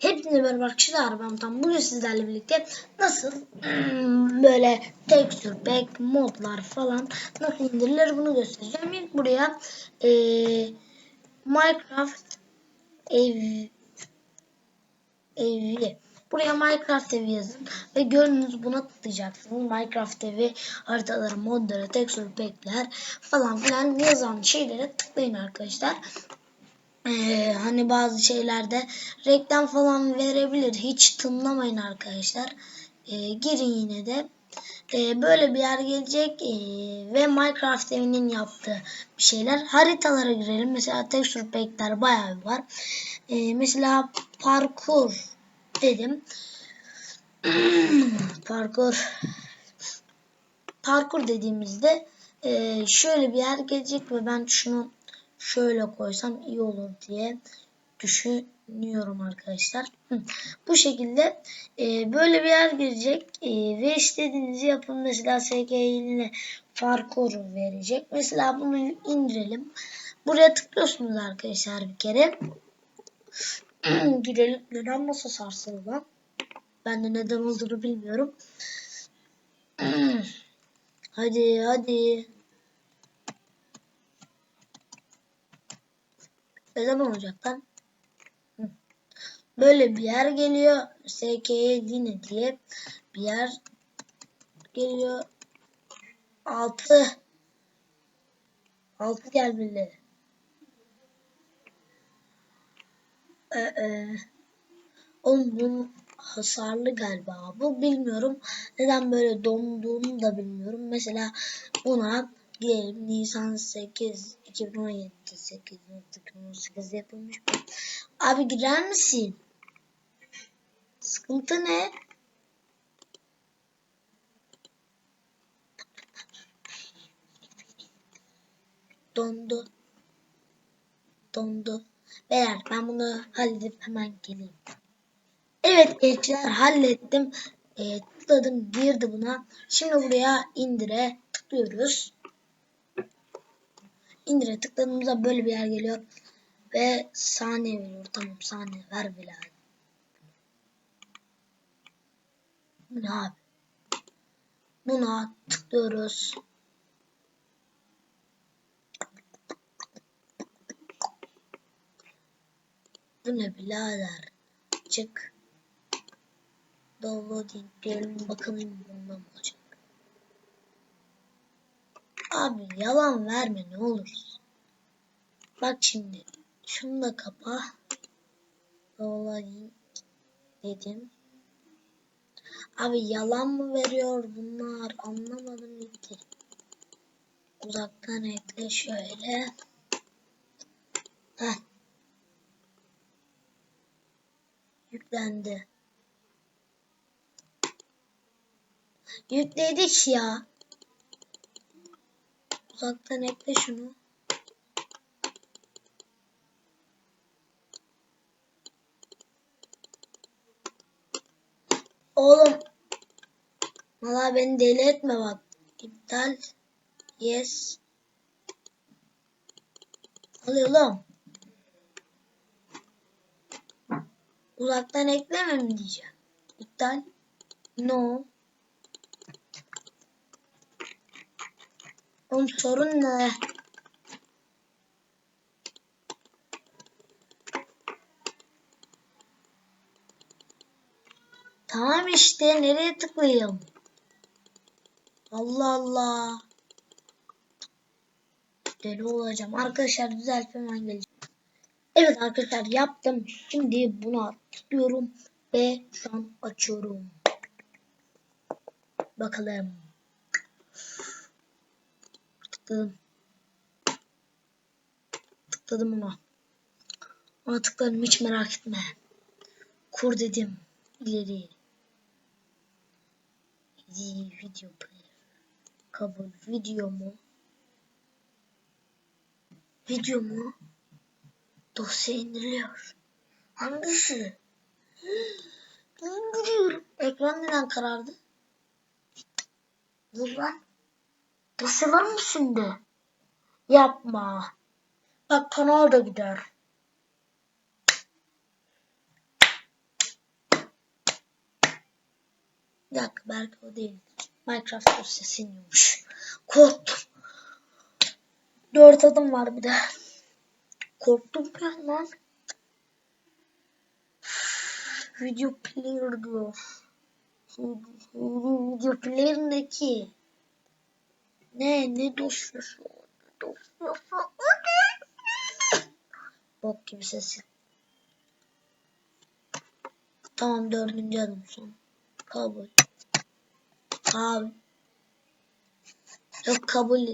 Hepinize merhaba arkadaşlar ben tam bugün sizlerle birlikte nasıl hmm, böyle texture pack modlar falan nasıl indirilir bunu göstereceğim. İlk buraya eee, Minecraft ev evi Buraya Minecraft evi yazın ve gördüğünüz buna tıklayacaksınız. Minecraft evi haritaları, modları, texture pack'ler falan filan yazan şeylere tıklayın arkadaşlar. Ee, hani bazı şeylerde reklam falan verebilir. Hiç tınlamayın arkadaşlar. Ee, girin yine de. Ee, böyle bir yer gelecek ee, ve Minecraft evinin yaptığı bir şeyler. Haritalara girelim. Mesela texture pack'ler bayağı var. Ee, mesela parkur dedim. parkur parkur dediğimizde ee, şöyle bir yer gelecek ve ben şunu şöyle koysam iyi olur diye düşünüyorum arkadaşlar. Bu şekilde e, böyle bir yer girecek e, ve istediğinizi yapın. Mesela SK eline parkur verecek. Mesela bunu indirelim. Buraya tıklıyorsunuz arkadaşlar bir kere. Girelim. Neden masa sarsıldı? Ben de neden olduğunu bilmiyorum. hadi hadi. Ne zaman olacak lan? Böyle bir yer geliyor. SK'ye yine diye bir yer geliyor. 6 6 gelmeli. Ee, e, bunun hasarlı galiba. Bu bilmiyorum. Neden böyle donduğunu da bilmiyorum. Mesela buna diyelim Nisan 8 2017 8 2018 yapılmış. Abi girer misin? Sıkıntı ne? Dondu. Dondu. Beyler ben bunu halledip hemen geleyim. Evet gençler hallettim. E, tıkladım girdi buna. Şimdi buraya indire tıklıyoruz. İndire tıkladığımızda böyle bir yer geliyor. Ve saniye veriyor. Tamam saniye ver. Bu ne abi? Buna tıklıyoruz. Bu ne birader? Çık. Downloading diyelim bakalım bundan olacak. Abi yalan verme ne olursun. Bak şimdi. Şunu da kapa. Downloading dedim. Abi yalan mı veriyor bunlar? Anlamadım gitti. Uzaktan ekle şöyle. Heh. Yüklendi. Yükledik ya. Uzaktan ekle şunu. Oğlum. Valla beni deli etme bak. İptal. Yes. Oluyor oğlum. Uzaktan ekleme mi diyeceğim. İptal. No. Oğlum sorun ne? Tamam işte nereye tıklayayım? Allah Allah. Deli olacağım. Arkadaşlar düzeltip hemen geleceğim. Evet arkadaşlar yaptım. Şimdi buna tıklıyorum ve şu an açıyorum. Bakalım. Tıkladım. Tıkladım ona. Ona tıkladım hiç merak etme. Kur dedim. İleri. Video player. Kabul. Video mu? Video mu? Dosya indiriliyor. Hangisi? İndiriyorum. Ekran neden karardı? Dur lan. Basılır mı şimdi? Yapma. Bak kanal da gider. Bir dakika belki o değil. Minecraft dosyası iniyormuş. Korktum. Dört adım var bir de. Korktum ben lan. Video player diyor. Video player ne ki? Ne dosyası ne dosyası bok gibi sesi. Tamam dördüncü adım son. Kabul. Abi. Yok kabul.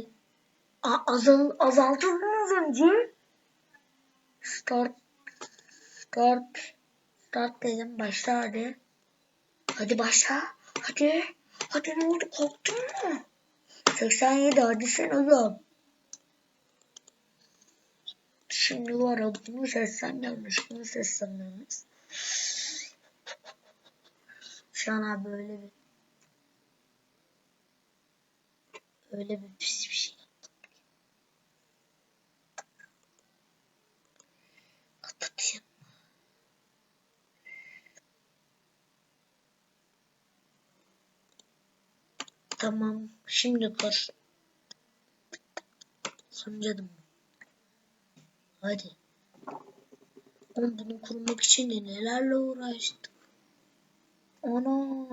A azal azaltırdınız önce. Start. Start. Start dedim. Başla hadi. Hadi başla. Hadi. Hadi ne oldu korktun mu? 87 hadi sen oğlum. Şimdi var ya bunu sesten gelmiş. Bunu sesten gelmiş. Şu an abi böyle bir öyle bir pis bir şey yaptım. Tamam. Şimdi kur. Sancadım. Hadi. Oğlum bunu kurmak için de nelerle uğraştık. Ana.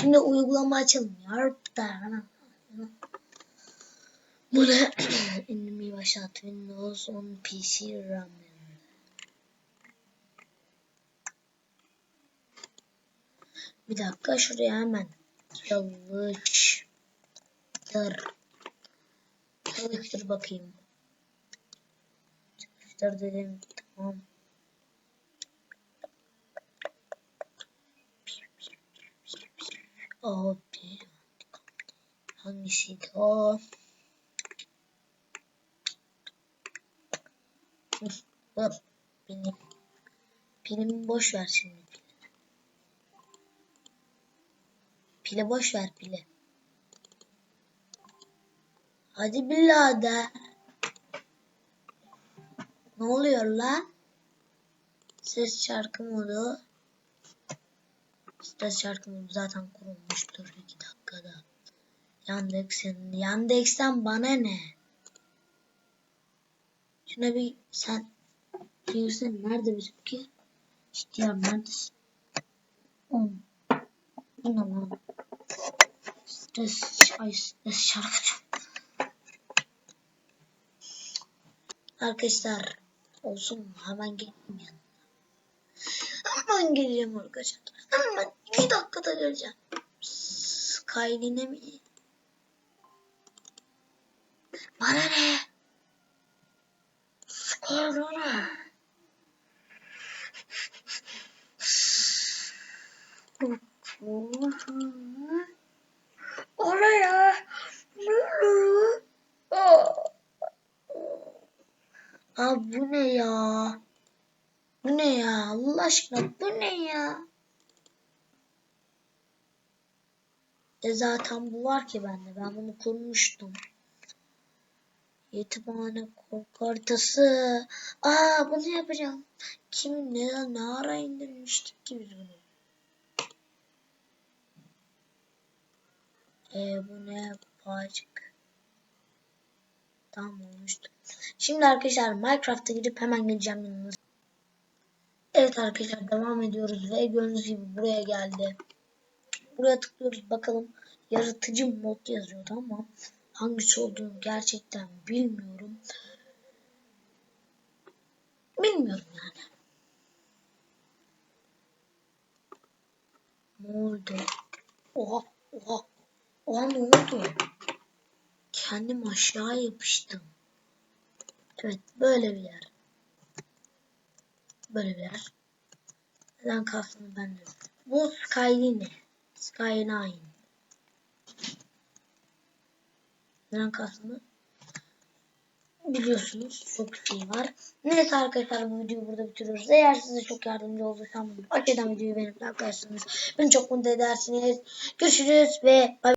Şimdi uygulama açalım. Yarp da. Bu ne? İndirmeyi başlat. Windows 10 PC RAM. Bir dakika şuraya hemen çalıştır. Çalıştır bakayım. Çalıştır dedim. Tamam. Abi. Hangisiydi o? Benim. Pilimi boş ver şimdi. Pile boş ver pile. Hadi birader. Ne oluyor lan? Ses şarkı modu. Ses şarkı modu zaten kurulmuştur 2 dakikada. Yandex'in Yandex'ten bana ne? Şuna bir sen girsen nerede bizimki? İhtiyar neredesin? On. Bu ne lan? Stres, ay stres. Arkadaşlar olsun? Hemen geleyim yanına. Hemen geleceğim arkadaşlar. Hemen iki dakikada geleceğim. Skyline mi? Bana ne? Skyline. Oraya. Abi bu ne ya? Bu ne ya? Allah aşkına bu ne ya? E zaten bu var ki bende. Ben bunu kurmuştum. Yetimhane korku haritası. Aa bunu yapacağım. Kim ne, ne ara indirmiştik ki biz bunu? E bu ne bağcık. Tamam olmuştu. Şimdi arkadaşlar Minecraft'a gidip hemen geleceğim yanınıza. Evet arkadaşlar devam ediyoruz ve gördüğünüz gibi buraya geldi. Buraya tıklıyoruz bakalım yaratıcı mod yazıyordu ama hangisi olduğunu gerçekten bilmiyorum. Bilmiyorum yani. Ne oldu? Oha oha. Oha ne oldu? Kendim aşağı yapıştım. Evet böyle bir yer. Böyle bir yer. Neden kalsın ben de. Bu Skyline. Skyline. Neden kalsın Biliyorsunuz çok şey var. Neyse arkadaşlar bu videoyu burada bitiriyoruz. Eğer size çok yardımcı olduysam aşağıdan videoyu beğenip arkadaşlarınız beni çok mutlu edersiniz. Görüşürüz ve bay